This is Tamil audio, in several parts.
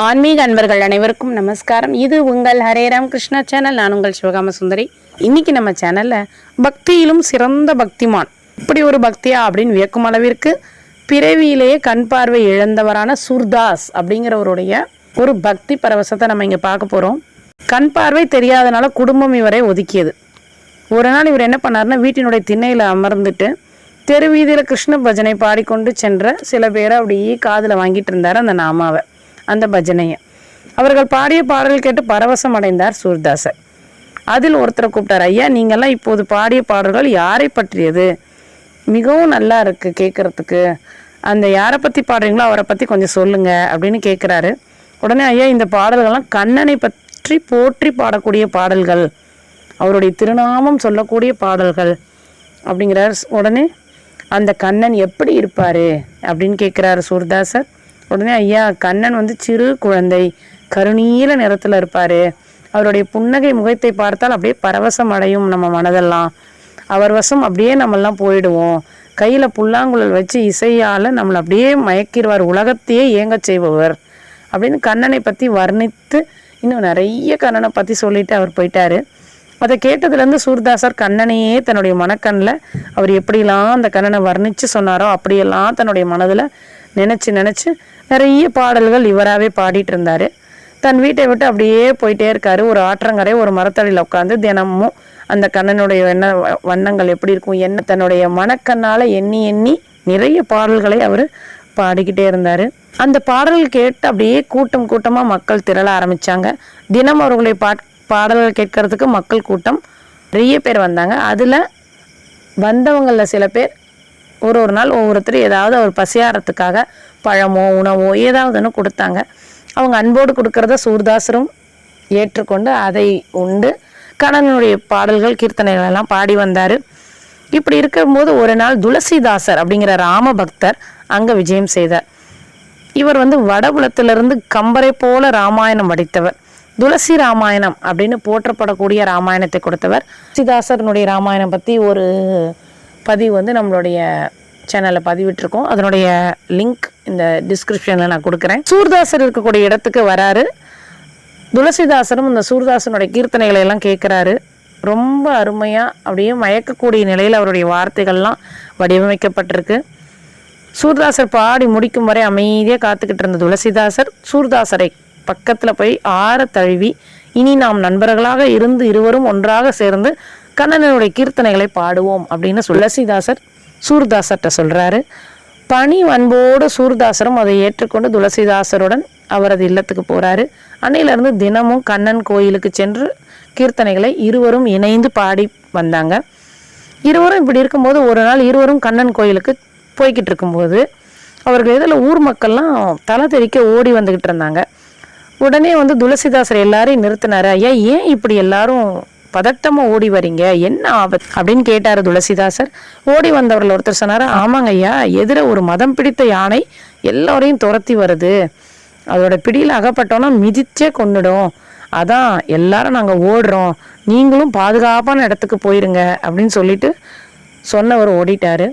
ஆன்மீக அன்பர்கள் அனைவருக்கும் நமஸ்காரம். இது உங்கள் ஹரேராம் கிருஷ்ணா சேனல். நான் உங்கள் சிவகாம சுந்தரி. இன்னைக்கு நம்ம சேனலில் பக்தியிலும் சிறந்த பக்திமான். இப்படி ஒரு பக்தியா அப்படின்னு வியக்கும் அளவிற்கு பிறவியிலேயே கண் பார்வை இழந்தவரான சுர்தாஸ் அப்படிங்கிறவருடைய ஒரு பக்தி பரவசத்தை நம்ம இங்கே பார்க்க போகிறோம் கண் பார்வை தெரியாதனால குடும்பம் இவரை ஒதுக்கியது. ஒரு நாள் இவர் என்ன பண்ணாருன்னா வீட்டினுடைய திண்ணையில் அமர்ந்துட்டு தெரு வீதியில் கிருஷ்ண பஜனை பாடிக்கொண்டு சென்ற சில பேரை அப்படியே காதில் வாங்கிட்டு இருந்தார் அந்த நாமாவை. அந்த பஜனையை. அவர்கள் பாடிய பாடல் கேட்டு பரவசம் அடைந்தார் சூர்தாசர். அதில் ஒருத்தரை கூப்பிட்டார் ஐயா நீங்கள்லாம் இப்போது பாடிய பாடல்கள் யாரை பற்றியது? மிகவும் நல்லா இருக்கு கேட்கறதுக்கு. அந்த யாரை பற்றி பாடுறீங்களோ அவரை பற்றி கொஞ்சம் சொல்லுங்க அப்படின்னு கேட்குறாரு. உடனே ஐயா இந்த பாடல்கள்லாம் கண்ணனை பற்றி போற்றி பாடக்கூடிய பாடல்கள் அவருடைய திருநாமம் சொல்லக்கூடிய பாடல்கள் அப்படிங்கிறார். உடனே அந்த கண்ணன் எப்படி இருப்பார்? அப்படின்னு கேட்குறாரு சூர்தாசர். உடனே ஐயா கண்ணன் வந்து சிறு குழந்தை. கருநீல நிறத்தில் இருப்பாரு. அவருடைய புன்னகை முகத்தை பார்த்தால் அப்படியே பரவசம் அடையும் நம்ம மனதெல்லாம். அவர் வசம் அப்படியே நம்மெல்லாம் போயிடுவோம். கையில் புல்லாங்குழல் வச்சு இசையால் நம்மளை அப்படியே மயக்கிடுவார். உலகத்தையே இயங்கச் செய்பவர். அப்படின்னு கண்ணனை பற்றி வர்ணித்து இன்னும் நிறைய கண்ணனை பற்றி சொல்லிட்டு அவர் போயிட்டாரு. அதை கேட்டதுலேருந்து சூர்தாசர் கண்ணனையே தன்னுடைய மனக்கண்ணில் அவர் எப்படிலாம் அந்த கண்ணனை வர்ணித்து சொன்னாரோ அப்படியெல்லாம் தன்னுடைய மனதில் நினச்சி நினச்சி நிறைய பாடல்கள் இவராகவே பாடிட்டு இருந்தார். தன் வீட்டை விட்டு அப்படியே போயிட்டே இருக்கார். ஒரு ஆற்றங்கரை ஒரு மரத்தடியில் உட்காந்து தினமும் அந்த கண்ணனுடைய எண்ண வண்ணங்கள் எப்படி இருக்கும் என்ன தன்னுடைய மனக்கண்ணால் எண்ணி எண்ணி நிறைய பாடல்களை அவர் பாடிக்கிட்டே இருந்தார். அந்த பாடல்கள் கேட்டு அப்படியே கூட்டம் கூட்டமாக மக்கள் திரள ஆரம்பிச்சாங்க. தினம் அவர்களுடைய பாட் பாடல்கள் கேட்கறதுக்கு மக்கள் கூட்டம் நிறைய பேர் வந்தாங்க. அதில் வந்தவங்களில் சில பேர் ஒரு ஒரு நாள் ஒவ்வொருத்தர் ஏதாவது அவர் பசியாரத்துக்காக பழமோ உணவோ ஏதாவது ஒன்று கொடுத்தாங்க. அவங்க அன்போடு கொடுக்கறத சூர்தாசரும் ஏற்றுக்கொண்டு அதை உண்டு. கணனுடைய பாடல்கள் கீர்த்தனைகள் எல்லாம் பாடி வந்தார். இப்படி இருக்கும்போது ஒரு நாள் துளசிதாசர் அப்படிங்கிற ராம பக்தர் அங்கே விஜயம் செய்தார். இவர் வந்து வடபுலத்திலிருந்து கம்பரை போல ராமாயணம் படித்தவர் துளசி ராமாயணம் அப்படின்னு போற்றப்படக்கூடிய ராமாயணத்தை கொடுத்தவர். துளசிதாசரனுடைய ராமாயணம் பற்றி ஒரு பதிவு வந்து நம்மளுடைய சேனலில் பதிவிட்டிருக்கோம். அதனுடைய லிங்க் இந்த டிஸ்கிரிப்ஷனில் நான் கொடுக்குறேன். சூர்தாசர் இருக்கக்கூடிய இடத்துக்கு வராரு. துளசிதாசரும் இந்த சூர்தாசனுடைய கீர்த்தனைகளை எல்லாம் கேட்குறாரு ரொம்ப அருமையாக அப்படியே மயக்கக்கூடிய நிலையில் அவருடைய வார்த்தைகள்லாம் வடிவமைக்கப்பட்டிருக்கு. சூர்தாசர் பாடி முடிக்கும் வரை அமைதியாக காத்துக்கிட்டு இருந்த துளசிதாசர் சூர்தாசரை பக்கத்தில் போய் ஆற தழுவி இனி நாம் நண்பர்களாக இருந்து இருவரும் ஒன்றாக சேர்ந்து கண்ணனுடைய கீர்த்தனைகளை பாடுவோம் அப்படின்னு துளசிதாசர் சூர்தாசர்கிட்ட சொல்கிறாரு பணி அன்போடு சூர்தாசரும் அதை ஏற்றுக்கொண்டு துளசிதாசருடன் அவரது இல்லத்துக்கு போகிறாரு அன்னையிலிருந்து தினமும் கண்ணன் கோயிலுக்கு சென்று கீர்த்தனைகளை இருவரும் இணைந்து பாடி வந்தாங்க. இருவரும் இப்படி இருக்கும்போது ஒரு நாள் இருவரும் கண்ணன் கோயிலுக்கு போய்கிட்டு இருக்கும்போது அவர்கள் இதில் ஊர் மக்கள்லாம் தலை தெறிக்க ஓடி வந்துக்கிட்டு இருந்தாங்க. உடனே வந்து துளசிதாசர் எல்லாரையும் நிறுத்தினார். ஐயா ஏன் இப்படி எல்லாரும் பதட்டமா ஓடி வரீங்க? என்ன ஆபத் அப்படின்னு கேட்டாரு துளசிதாசர். ஓடி வந்தவர்கள் ஒருத்தர் சொன்னாரு ஆமாங்க ஐயா எதிர ஒரு மதம் பிடித்த யானை எல்லோரையும் துரத்தி வருது. அதோட பிடியில் அகப்பட்டோன்னா மிதிச்சே கொண்டுடும் அதான் எல்லாரும் நாங்கள் ஓடுறோம். நீங்களும் பாதுகாப்பான இடத்துக்கு போயிருங்க. அப்படின்னு சொல்லிட்டு சொன்னவர் ஓடிட்டாரு.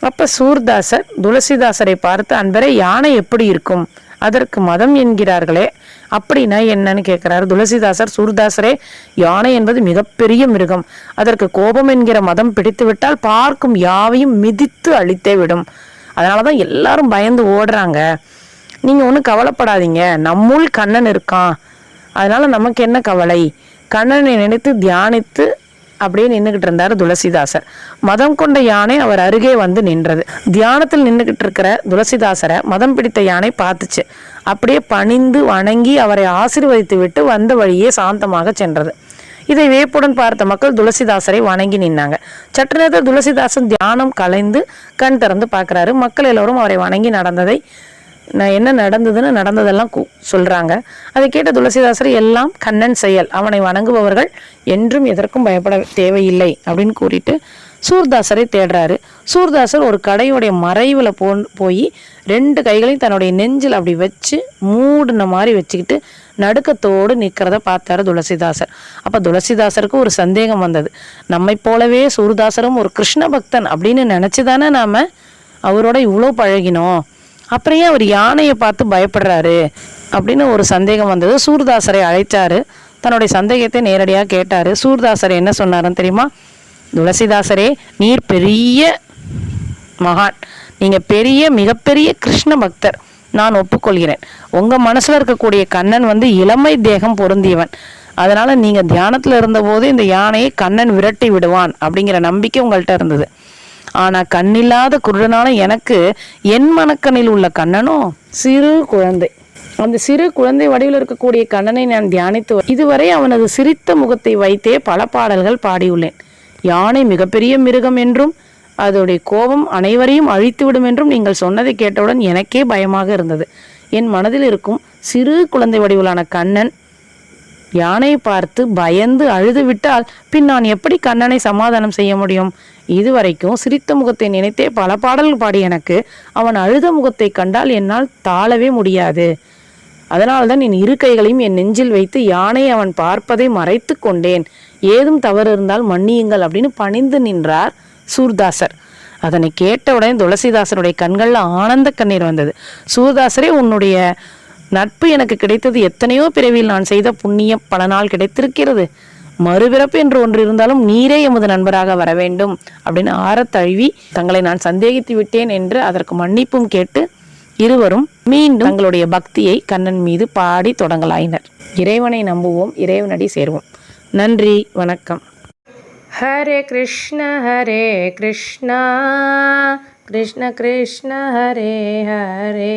அப்போ சூர்தாசர் துளசிதாசரை பார்த்து அன்பரே யானை எப்படி இருக்கும்? அதற்கு மதம் என்கிறார்களே. அப்படின்னா என்னன்னு கேட்கிறாரு. துளசிதாசர் சூர்தாசரே யானை என்பது மிகப்பெரிய மிருகம். அதற்கு கோபம் என்கிற மதம் பிடித்து விட்டால் பார்க்கும் யாவையும் மிதித்து அழித்தே விடும். அதனால தான் எல்லாரும் பயந்து ஓடுறாங்க. நீங்கள் ஒன்றும் கவலைப்படாதீங்க. நம்முள் கண்ணன் இருக்கான். அதனால நமக்கு என்ன கவலை? கண்ணனை நினைத்து தியானித்து அப்படியே நின்றுகிட்டு இருந்தார் துளசிதாசர். மதம் கொண்ட யானை அவர் அருகே வந்து நின்றது. தியானத்தில் நின்றுகிட்டு இருக்கிற துளசிதாசரை மதம் பிடித்த யானை பார்த்துச்சு. அப்படியே பணிந்து வணங்கி அவரை ஆசீர்வதித்து விட்டு வந்த வழியே சாந்தமாக சென்றது. இதை வேப்புடன் பார்த்த மக்கள் துளசிதாசரை வணங்கி நின்னாங்க. சற்று நேரத்தில் துளசிதாசன் தியானம் கலைந்து கண் திறந்து பார்க்குறாரு. மக்கள் எல்லோரும் அவரை வணங்கி நடந்ததை நான் என்ன நடந்ததுன்னு நடந்ததெல்லாம் கு- சொல்கிறாங்க அதை கேட்ட துளசிதாசர் எல்லாம் கண்ணன் செயல். அவனை வணங்குபவர்கள் என்றும் எதற்கும் பயப்பட தேவையில்லை. அப்படின்னு கூறிட்டு சூர்தாசரை தேடுறாரு. சூர்தாசர் ஒரு கடையுடைய மறைவில் போ போய் ரெண்டு கைகளையும் தன்னுடைய நெஞ்சில் அப்படி வச்சு மூடின மாதிரி வச்சுக்கிட்டு நடுக்கத்தோடு நிற்கிறத பார்த்தாரு துளசிதாசர். அப்போ துளசிதாசருக்கு ஒரு சந்தேகம் வந்தது. நம்மை போலவே சூர்தாசரும் ஒரு கிருஷ்ண பக்தன் அப்படின்னு நினச்சி தானே நாம் அவரோட இவ்வளோ பழகினோம். அப்புறம் ஏன் அவர் யானையை பார்த்து பயப்படுறாரு அப்படின்னு ஒரு சந்தேகம் வந்தது. சூர்தாசரை அழைச்சாரு. தன்னுடைய சந்தேகத்தை நேரடியாக கேட்டார். சூர்தாசர் என்ன சொன்னாருன்னு தெரியுமா? துளசிதாசரே நீர் பெரிய மகான். நீங்கள் பெரிய மிகப்பெரிய கிருஷ்ண பக்தர். நான் ஒப்புக்கொள்கிறேன். உங்கள் மனசில் இருக்கக்கூடிய கண்ணன் வந்து இளமை தேகம் பொருந்தியவன். அதனால் நீங்கள் தியானத்தில் இருந்தபோது இந்த யானையை கண்ணன் விரட்டி விடுவான் அப்படிங்கிற நம்பிக்கை உங்கள்கிட்ட இருந்தது. ஆனால் கண்ணில்லாத குருடனான எனக்கு என் மனக்கண்ணில் உள்ள கண்ணனோ சிறு குழந்தை. அந்த சிறு குழந்தை வடிவில் இருக்கக்கூடிய கண்ணனை நான் தியானித்து இதுவரை அவனது சிரித்த முகத்தை வைத்தே பல பாடல்கள் பாடியுள்ளேன். யானை மிகப்பெரிய மிருகம் என்றும் அதோடைய கோபம் அனைவரையும் அழித்துவிடும் என்றும் நீங்கள் சொன்னதை கேட்டவுடன் எனக்கே பயமாக இருந்தது. என் மனதில் இருக்கும் சிறு குழந்தை வடிவிலான கண்ணன் யானையை பார்த்து பயந்து அழுது விட்டால் பின் நான் எப்படி கண்ணனை சமாதானம் செய்ய முடியும்? இதுவரைக்கும் சிரித்த முகத்தை நினைத்தே பல பாடல்கள் பாடி எனக்கு. அவன் அழுத முகத்தை கண்டால் என்னால் தாழவே முடியாது. அதனால்தான் என் இரு கைகளையும் என் நெஞ்சில் வைத்து யானை அவன் பார்ப்பதை மறைத்து கொண்டேன். ஏதும் தவறு இருந்தால் மன்னியுங்கள் அப்படின்னு பணிந்து நின்றார் சூர்தாசர். அதனை கேட்டவுடனே துளசிதாசருடைய கண்களில் ஆனந்த கண்ணீர் வந்தது. சூர்தாசரே உன்னுடைய நட்பு எனக்கு கிடைத்தது எத்தனையோ பிறவியில் நான் செய்த புண்ணிய பல நாள் கிடைத்திருக்கிறது. மறுபிறப்பு என்று ஒன்று இருந்தாலும் நீரே எமது நண்பராக வர வேண்டும் அப்படின்னு ஆரத்தழுவி தங்களை நான் சந்தேகித்து விட்டேன் என்று அதற்கு மன்னிப்பும் கேட்டு இருவரும் மீண்டும் தங்களுடைய பக்தியை கண்ணன் மீது பாடி தொடங்கலாயினர். இறைவனை நம்புவோம் இறைவனடி சேர்வோம். நன்றி வணக்கம். ஹரே கிருஷ்ண ஹரே கிருஷ்ணா. கிருஷ்ண கிருஷ்ண ஹரே ஹரே.